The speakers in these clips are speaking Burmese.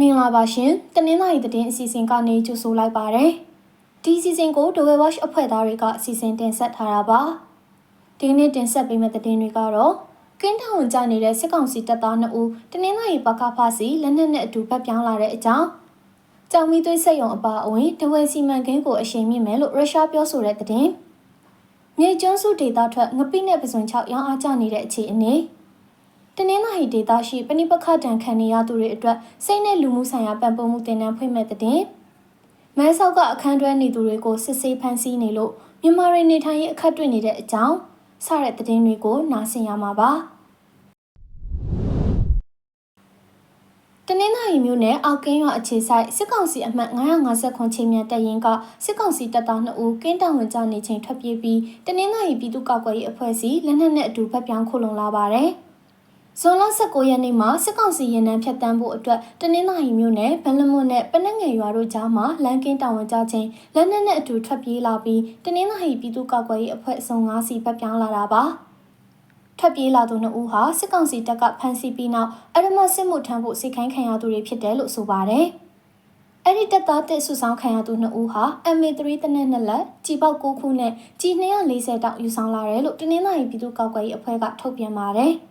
မင်္ဂလာပါရှင်တနင်္လာရီသတင်းအစီအစဉ်ကနေကြိုဆိုလိုက်ပါရစေဒီအစီအစဉ်ကို The Watch အဖွဲ့သားတွေကအစီအစဉ်တင်ဆက်ထားတာပါဒီကနေ့တင်ဆက်ပေးမယ့်သတင်းတွေကတော့ကင်းထောင်ကြနေတဲ့စစ်ကောင်စီတပ်သား2ဦးတနင်္လာရီပကဖာစီလက်နက်နဲ့အတူဗတ်ပြောင်းလာတဲ့အကြောင်းကြောင်မီသွေးဆက်ယုံအပါအဝင်တဝဲစီမံကိန်းကိုအရှိန်မြင့်မယ်လို့ရုရှားပြောဆိုတဲ့သတင်းမြေကျွန်းစုဒေသထွက်ငပိနဲ့ပစွန်6ရောင်းအားကျနေတဲ့အခြေအနေ တနင်္လာရီဒေသရှိပဏိပခတံခံနေရသူတွေအတွက်စိတ်နဲ့လူမှုဆိုင်ရာပံ့ပိုးမှုတင်နန်းဖွင့်မဲ့တဲ့မဲဆောက်ကအခန်းတွဲနေသူတွေကိုစစ်ဆေးဖမ်းဆီးနေလို့မြန်မာတွေနေထိုင်ရေးအခက်တွေ့နေတဲ့အကြောင်းစတဲ့သတင်းတွေကိုနားဆင်ရမှာပါတနင်္လာရီမြို့နယ်အောက်ကင်းရွာအခြေဆိုင်စစ်ကောင်စီအမှတ်959ချိန်မြတ်တပ်ရင်းကစစ်ကောင်စီတပ်သား2ဦးကင်းတောင်ဝင်ကြနေချိန်ထွက်ပြေးပြီးတနင်္လာရီပြည်သူ့ကောက်ကွယ်ရေးအဖွဲ့စီလက်နက်နဲ့အတူဖက်ပြောင်းခုလုံလာပါတယ်။ ဇွန်လ19ရက်နေ့မှာစစ်ကောင်စီရင်နှန်းဖြတ်တန်းဖို့အတွက်တနင်္လာရီမြို့နယ်ဗန်လမွတ်နဲ့ပနက်ငယ်ရွာတို့ကြားမှာလမ်းကင်းတာဝန်ကြခြင်းလက်နက်နဲ့အတူထွက်ပြေးလာပြီးတနင်္လာရီပြည်သူ့ကောက်ကွယ်ရေးအဖွဲ့အစုံ၅စီပတ်ပြောင်းလာတာပါထွက်ပြေးလာသူနှစ်ဦးဟာစစ်ကောင်စီတပ်ကဖမ်းဆီးပြီးနောက်အရမစစ်မှုထမ်းဖို့စိတ်ခိုင်းခံရသူတွေဖြစ်တယ်လို့ဆိုပါတယ်အဲ့ဒီတပ်သားတစ်ဆုဆောင်ခံရသူနှစ်ဦးဟာ MA3 တနက်နှစ်လက်ကြီပေါက်9ခုနဲ့ကြီ240တောင်ယူဆောင်လာတယ်လို့တနင်္လာရီပြည်သူ့ကောက်ကွယ်ရေးအဖွဲ့ကထုတ်ပြန်ပါတယ်။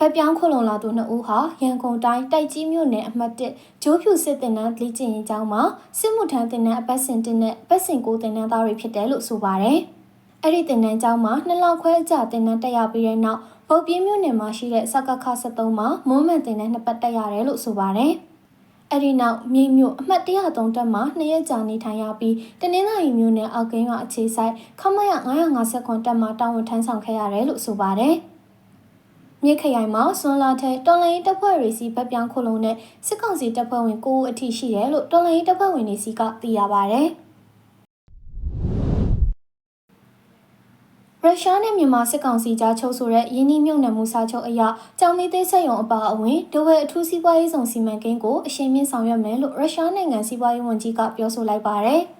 ဗက်ပြောင်းခုလုံလာသူနှစ်ဦးဟာရန်ကုန်တိုင်းတိုက်ကြီးမြို့နယ်အမှတ်1ဂျိုးဖြူစစ်တင်နန်းလေ့ကျင့်ရေးကျောင်းမှာစစ်မှုထမ်းတင်နန်းအပတ်စဉ်တင်နဲ့အပတ်စဉ်ကိုတင်နန်းသားတွေဖြစ်တယ်လို့ဆိုပါတယ်။အဲ့ဒီတင်နန်းကျောင်းမှာနှစ်လခွဲအကြာတင်နန်းတက်ရပြီးတဲ့နောက်ပုတ်ပြင်းမြို့နယ်မှာရှိတဲ့စကခ73မှာမွန်းမှန်တင်နန်းနှစ်ပတ်တက်ရတယ်လို့ဆိုပါတယ်။အဲ့ဒီနောက်မြိတ်မြို့အမှတ်103တက်မှာနှစ်ရက်ကြာနေထိုင်ရပြီးတနင်္လာရီမြို့နယ်အောက်ကင်းရွာအခြေဆိုင်ခမရ950ခွန်တက်မှာတာဝန်ထမ်းဆောင်ခဲ့ရတယ်လို့ဆိုပါတယ်။ မြစ်ခရိုင်မှာစွန်လာထဲတော်လိုင်းတပ်ဖွဲ့တွေစီဗတ်ပြောင်းခုလုံးနဲ့စစ်ကောင်စီတပ်ဖွဲ့ဝင်9ဦးအထိရှိတယ်လို့တော်လိုင်းတပ်ဖွဲ့ဝင်တွေစီကသိရပါဗျ။ရုရှားနဲ့မြန်မာစစ်ကောင်စီကြားချုပ်ဆိုတဲ့ယင်းနှိမြုံနယ်မှုစာချုပ်အရကြောင်မီသေးဆက်ယုံအပါအဝင်ဒဝဲအထူးစီးပွားရေးဆောင်စီမံကိန်းကိုအရှိန်မြင့်ဆောင်ရွက်မယ်လို့ရုရှားနိုင်ငံစီးပွားရေးဝန်ကြီးကပြောဆိုလိုက်ပါတယ်။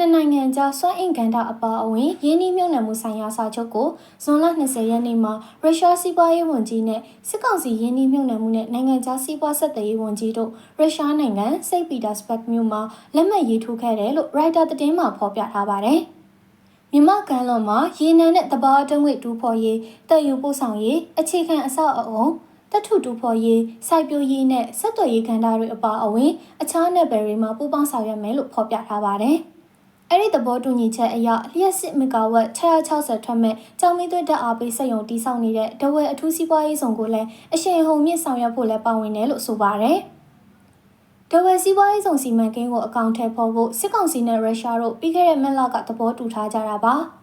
နှစ်နိုင်ငံကြားစွမ်းအင်ကန်တာအပါအဝင်ရင်းနှီးမြှုပ်နှံမှုဆိုင်ရာစာချုပ်ကိုဇွန်လ20ရက်နေ့မှာရုရှားစီးပွားရေးဝန်ကြီးနဲ့စစ်ကောင်စီရင်းနှီးမြှုပ်နှံမှုနဲ့နိုင်ငံခြားစီးပွားဆက်သွယ်ရေးဝန်ကြီးတို့ရုရှားနိုင်ငံစိတ်ပီတာစဘတ်မြို့မှာလက်မှတ်ရေးထိုးခဲ့တယ်လို့ရိုက်တာသတင်းမှာဖော်ပြထားပါတယ်။မြမကန်လွန်မှာရေနံနဲ့တဘာတငွေတူဖော်ရေးတက်ယူပို့ဆောင်ရေးအခြေခံအဆောက်အအုံတထုတူဖော်ရေးစိုက်ပျိုးရေးနဲ့ဆက်သွယ်ရေးကဏ္ဍတွေအပါအဝင် အခြားနယ်ပယ်တွေမှာပူးပေါင်းဆောင်ရွက်မယ်လို့ဖော်ပြထားပါတယ်။ အဲ့ဒီသဘောတူညီချက်အရလျှက်စစ်မီဂါဝတ်660ထွက်မဲ့ကြောင်မီသွေးတက်အားပေးစက်ရုံတိစောက်နေတဲ့ဒဝဲအထူးစီးပွားရေးဆောင်ကိုလည်းအရှိန်ဟုန်မြင့်ဆောင်ရွက်ဖို့လည်းပါဝင်တယ်လို့ဆိုပါတယ်။ဒဝဲစီးပွားရေးဆောင်စီမံကိန်းကိုအကောင့်ထဲပေါ်ဖို့စစ်ကောင်စီနဲ့ရုရှားတို့ပြီးခဲ့တဲ့မက်လကသဘောတူထားကြတာပါ။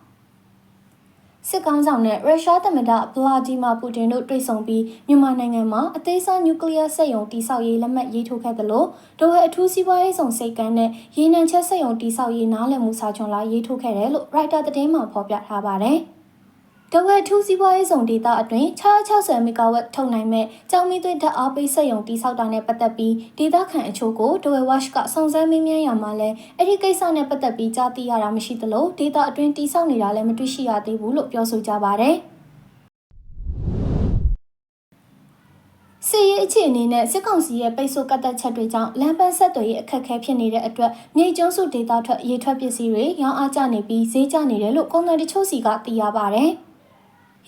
စစ်ကောင်းဆောင်နဲ့ရုရှားသမ္မတဗလာဒီမာပူတင်တို့တွေ့ဆုံပြီးမြန်မာနိုင်ငံမှာအသေးစားနျူကလ িয়ার စက်ရုံတိစောက်ရေးလက်မှတ်ရေးထိုးခဲ့သလိုဒိုဟဲအထူးစီးပွားရေးဆောင်စိတ်ကမ်းနဲ့ရေနံချက်စက်ရုံတိစောက်ရေးနားလည်မှုစာချုပ်လာရေးထိုးခဲ့တယ်လို့ရိုက်တာသတင်းမှာဖော်ပြထားပါတယ်။ တဝက်ထူးစီးပွားရေးဆောင်ဒေတာအတွင်း660မီဂါဝတ်ထုတ်နိုင်မဲ့ကြောင်မီသွေးဓာတ်အားပေးစက်ရုံတိစောက်တာနဲ့ပတ်သက်ပြီးဒေတာခန့်အချို့ကိုဒဝဲဝါ့ရှ်ကစုံစမ်းမေးမြန်းရမှာလဲအဲ့ဒီကိစ္စနဲ့ပတ်သက်ပြီးကြားသိရတာမရှိသလိုဒေတာအတွင်းတိစောက်နေတာလည်းမတွေ့ရှိရသေးဘူးလို့ပြောဆိုကြပါတယ်စီရေးအခြေအနေနဲ့စစ်ကောင်စီရဲ့ပိတ်ဆို့ကတ်သက်ချက်တွေကြောင့်လမ်းပန်းဆက်သွယ်ရေးအခက်အခဲဖြစ်နေတဲ့အတွက်မြေကျွန်းစုဒေတာထွက်ရေထွက်ပစ္စည်းတွေရောင်းအားကျနေပြီးဈေးကျနေတယ်လို့ကုန်သည်တချို့စီကသိရပါဗျ။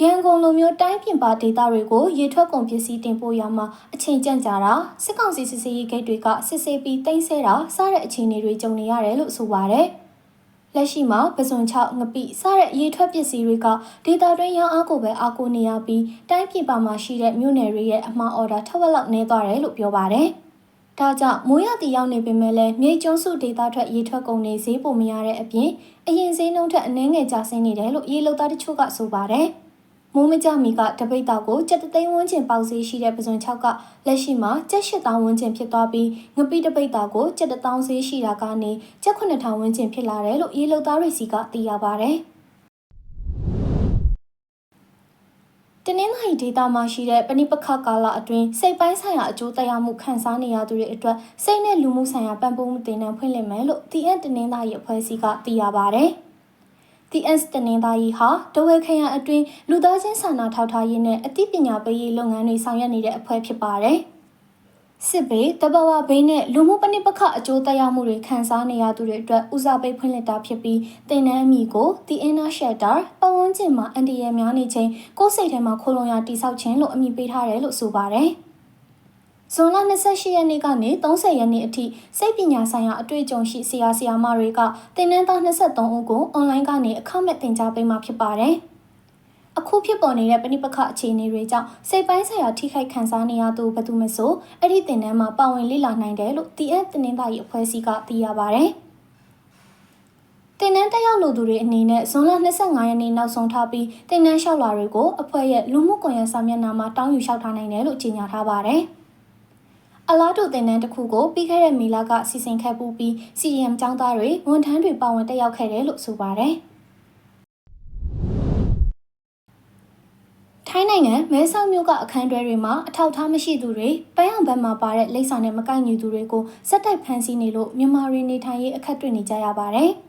ရန်ကုန်လိုမျိုးတိုင်းပြင်ပဒေသတွေကိုရေထွက်ကုန်ပစ္စည်းတင်ပို့ရမှာအချိန်ကြန့်ကြာတာစစ်ကောင်စီစစ်ဆေးရေးဂိတ်တွေကစစ်ဆေးပြီးတင်ဆဲတာစတဲ့အခြေအနေတွေကြုံနေရတယ်လို့ဆိုပါတယ်။လက်ရှိမှာပစွန်6ငပိစတဲ့ရေထွက်ပစ္စည်းတွေကဒေတာတွင်းရောင်းအားကိုပဲအားကိုနေရပြီးတိုင်းပြည်ပါမှာရှိတဲ့မြို့နယ်တွေရဲ့အမှားအော်ဒါထက်ဝက်လောက်နည်းသွားတယ်လို့ပြောပါတယ်။ဒါကြောင့်မိုးရတီရောက်နေပေမဲ့လည်းမြေကျွန်းစုဒေတာထွက်ရေထွက်ကုန်တွေဈေးပိုမရတဲ့အပြင်အရင်ဈေးနှုန်းထက်အနည်းငယ်ကျဆင်းနေတယ်လို့ရေလုံသားတချို့ကဆိုပါတယ်။ မိုးမကြမီကတပိတ်တောက်ကိုကြက်တသိန်းဝန်းကျင်ပေါက်ဈေးရှိတဲ့ပစွန်6ကလက်ရှိမှာကြက်8000ဝန်းကျင်ဖြစ်သွားပြီးငပိတပိတ်တောက်ကိုကြက်1000ဈေးရှိတာကနေကြက်9000ဝန်းကျင်ဖြစ်လာတယ်လို့ရေလုံသားတွေစီကသိရပါဗျ။တနင်္လာရီဒေတာမှာရှိတဲ့ပဏိပခကာလအတွင်းစိတ်ပိုင်းဆိုင်ရာအကျိုးတရားမှုခံစားနေရသူတွေအတွက်စိတ်နဲ့လူမှုဆိုင်ရာပံ့ပိုးမှုတင်နန်းဖွင့်လှစ်မယ်လို့ TN တနင်္လာရီအဖွဲ့အစည်းကသိရပါဗျ။ TS တနင်္သာရီဟာတဝဲခရိုင်အတွင်းလူသားချင်းစာနာထောက်ထားရေးနဲ့အသိပညာပေးရေးလုပ်ငန်းတွေဆောင်ရွက်နေတဲ့အဖွဲ့ဖြစ်ပါတယ်။စစ်ဘေးတဘာဝဘေးနဲ့လူမှုပဏိပခအကျိုးသက်ရောက်မှုတွေခံစားနေရသူတွေအတွက်ဦးစားပေးဖွင့်လှစ်တာဖြစ်ပြီးတင်နန်းအမည်ကို The Inner Shelter ပတ်ဝန်းကျင်မှာအန်တီရယ်များနေချိန်ကိုယ်စိတ်ထဲမှာခိုးလုံရတိဆောက်ခြင်းလို့အမည်ပေးထားတယ်လို့ဆိုပါတယ်။ ဇွန်လ28ရက်နေ့ကနေ30ရက်နေ့အထိစိတ်ပညာဆိုင်ရာအတွေ့အကြုံရှိဆရာဆရာမတွေကတင်နန်းသား23ဦးကိုအွန်လိုင်းကနေအခမဲ့သင်ကြားပေးမှာဖြစ်ပါတယ်။အခုဖြစ်ပေါ်နေတဲ့ပဋိပက္ခအခြေအနေတွေကြောင့်စိတ်ပိုင်းဆိုင်ရာထိခိုက်ခံစားနေရသူဘယ်သူမဆိုအဲ့ဒီတင်နန်းမှာပါဝင်လေ့လာနိုင်တယ်လို့ TF တင်နင်းသားရဲ့အဖွဲ့အစည်းကသိရပါဗျ။တင်နန်းတက်ရောက်လူသူတွေအနေနဲ့ဇွန်လ25ရက်နေ့နောက်ဆုံးထားပြီးတင်နန်းလျှောက်လာတွေကိုအဖွဲ့ရဲ့လူမှုကွန်ရက်စာမျက်နှာမှာတောင်းယူလျှောက်ထားနိုင်တယ်လို့ကြေညာထားပါတယ်။ အလားတူတင်နန်းတစ်ခုကိုပြီးခဲ့တဲ့မီလာကစီစဉ်ခဲ့ပူပြီး CM ចောင်းသားတွေဝန်ထမ်းတွေပါဝင်တက်ရောက်ခဲ့တယ်လို့ဆိုပါတယ်။ထိုင်းနိုင်ငံမဲဆောက်မြို့ကအခန်းတွဲတွေမှာအထောက်အထားမရှိသူတွေပန်းအောင်ဘက်မှာပါတဲ့လိပ်စာနဲ့မကိုက်ညီသူတွေကိုစက်တိုက်ဖမ်းဆီးနေလို့မြန်မာရင်းနေထိုင်ရေးအခက်တွေ့နေကြရပါတယ်။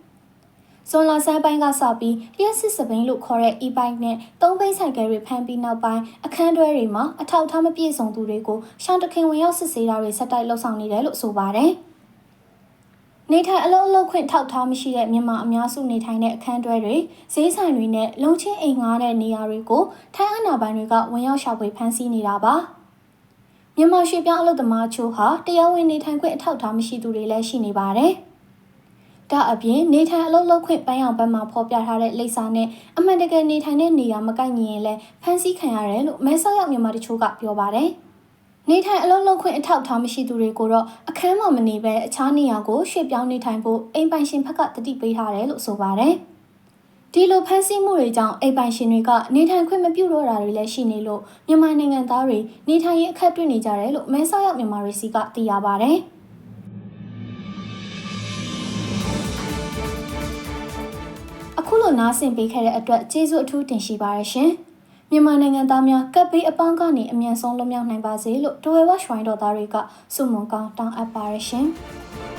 ဇွန်လဆန်းပိုင်းကစပြီးလျှက်စစ်စပိန်လို့ခေါ်တဲ့ e-bike နဲ့သုံးဘိန်းဆိုင်ကယ်တွေဖမ်းပြီးနောက်ပိုင်းအခန်းတွဲတွေမှာအထောက်အထားမပြည့်စုံသူတွေကိုရှောင်းတခင်ဝင်ရောက်စစ်ဆေးတာတွေစက်တိုက်လှုပ်ဆောင်နေတယ်လို့ဆိုပါတယ်။နေထိုင်အလုံးအလုံးခွင့်ထောက်ထားမရှိတဲ့မြန်မာအများစုနေထိုင်တဲ့အခန်းတွဲတွေဈေးဆိုင်တွေနဲ့လုံချင်းအိမ်ငှားတဲ့နေရာတွေကိုထိုင်းအာဏာပိုင်တွေကဝင်ရောက်ရှာဖွေဖမ်းဆီးနေတာပါမြန်မာရွှေပြောင်းအလုပ်သမားချို့ဟာတရားဝင်နေထိုင်ခွင့်အထောက်အထားမရှိသူတွေလည်းရှိနေပါတယ် ဒါအပြင်နေထိုင်အလုပ်လုပ်ခွင့်ပန်းအောင်ဘက်မှာဖော်ပြထားတဲ့လိပ်စာနဲ့အမှန်တကယ်နေထိုင်တဲ့နေရာမကိုက်ညီရင်လည်းဖမ်းဆီးခံရတယ်လို့မဲဆောက်ရောက်မြန်မာတချို့ကပြောပါတယ်။နေထိုင်အလုံးလုံးခွင့်အထောက်အထားမရှိသူတွေကိုတော့အခန်းမှာမနေဘဲအခြားနေရာကိုရွှေ့ပြောင်းနေထိုင်ဖို့အိမ်ပိုင်ရှင်ဘက်ကတတိပေးထားတယ်လို့ဆိုပါတယ်။ဒီလိုဖမ်းဆီးမှုတွေကြောင့်အိမ်ပိုင်ရှင်တွေကနေထိုင်ခွင့်မပြုတော့တာတွေလည်းရှိနေလို့မြန်မာနိုင်ငံသားတွေနေထိုင်ရေးအခက်တွေ့နေကြတယ်လို့မဲဆောက်ရောက်မြန်မာတွေစီကသိရပါတယ်။ အခုလိုနားဆင်ပေးခဲ့တဲ့အတွက်ကျေးဇူးအထူးတင်ရှိပါရရှင်။မြန်မာနိုင်ငံသားများကပ်ဘေးအပေါင်းကနေအမြန်ဆုံးလွတ်မြောက်နိုင်ပါစေလို့ဒဝဲဝါရွှိုင်းတော်သားတွေကဆုမွန်ကောင်းတောင်းအပ်ပါရရှင်။